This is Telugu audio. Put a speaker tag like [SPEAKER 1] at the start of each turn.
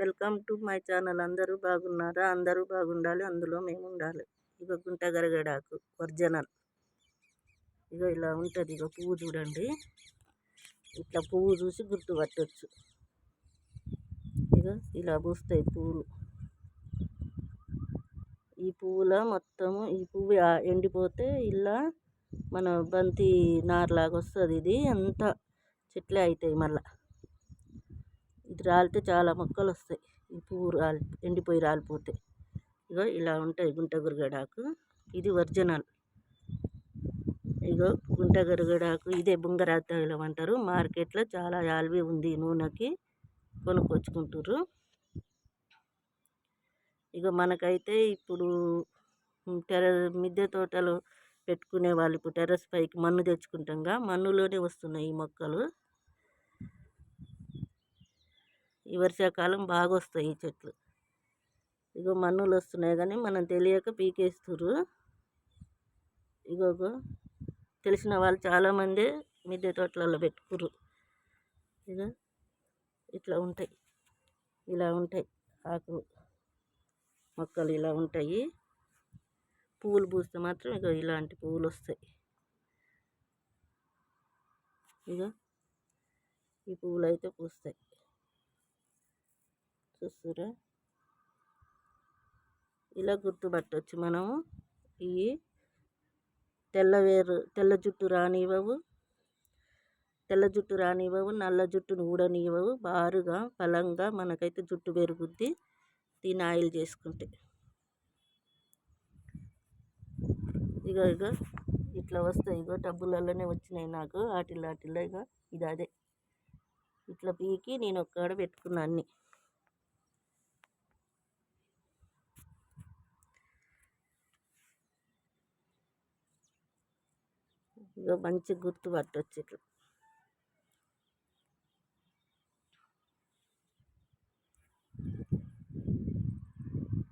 [SPEAKER 1] Welcome to my channel. అందరూ బాగున్నారా? అందరూ బాగుండాలి. అందులో మేము ఉండాలి ఇక గుంట గరగడాకు ఒరిజినల్. ఇక ఇలా ఉంటుంది. ఇక పువ్వు చూడండి. ఇట్లా పువ్వు చూసి గుర్తుపట్టవచ్చు ఇక ఇలా పూస్తాయి పువ్వులు. ఈ పువ్వుల మొత్తము ఈ పువ్వు ఎండిపోతే ఇలా మన బంతి నారులాగా వస్తుంది ఇది. అంతా చెట్లే అవుతాయి మళ్ళీ. ఇది రాలితే చాలా మొక్కలు వస్తాయి ఈ పువ్వు రాలి ఎండిపోయి రాలిపోతే. ఇగో ఇలా ఉంటాయి గుంటగురగడాకు. ఇది ఒరిజినల్. ఇగో గుంటగరగడాకు ఇదే బుంగరాతి తైలం అంటారు మార్కెట్లో చాలా యాల్వి ఉంది నూనెకి. కొనుక్కొచ్చుకుంటారు ఇక మనకైతే ఇప్పుడు టెర మిద్దె తోటలు పెట్టుకునే వాళ్ళు ఇప్పుడు టెర్రస్ పైకి మన్ను తెచ్చుకుంటాంగా. మన్నులోనే వస్తున్నాయి ఈ మొక్కలు. ఈ వర్షాకాలం బాగా వస్తాయి ఈ చెట్లు. ఇగో మన్నులు వస్తున్నాయి కానీ మనం తెలియక పీకేస్తురు ఇగో తెలిసిన వాళ్ళు చాలామంది మిద్దె తోటలలో పెట్టుకురు ఇక ఇట్లా ఉంటాయి. ఇలా ఉంటాయి ఆకులు మొక్కలు ఇలా ఉంటాయి. పువ్వులు పూస్తే మాత్రం ఇక ఇలాంటి పువ్వులు వస్తాయి ఇక ఈ పువ్వులు అయితే పూస్తాయి. చూస్తురా ఇలా గుర్తుపట్టవచ్చు మనము. ఇవి తెల్లవేరు తెల్ల జుట్టు రానివ్వవు. తెల్ల జుట్టు రానివ్వవు నల్ల జుట్టును ఊడనివ్వవు. బారుగా బలంగా మనకైతే జుట్టు పెరుగుద్ది. దీని ఆయిల్ చేసుకుంటే. ఇక ఇక ఇట్లా వస్తాయి ఇగో టబ్బులలోనే వచ్చినాయి నాకు. వాటిల్లో వాటిల్లో ఇక ఇది అదే ఇట్లా పీకి నేను ఒక్కడ పెట్టుకున్నా అన్నీ. ఇగో మంచి గుర్తు పట్టవచ్చు ఇట్లా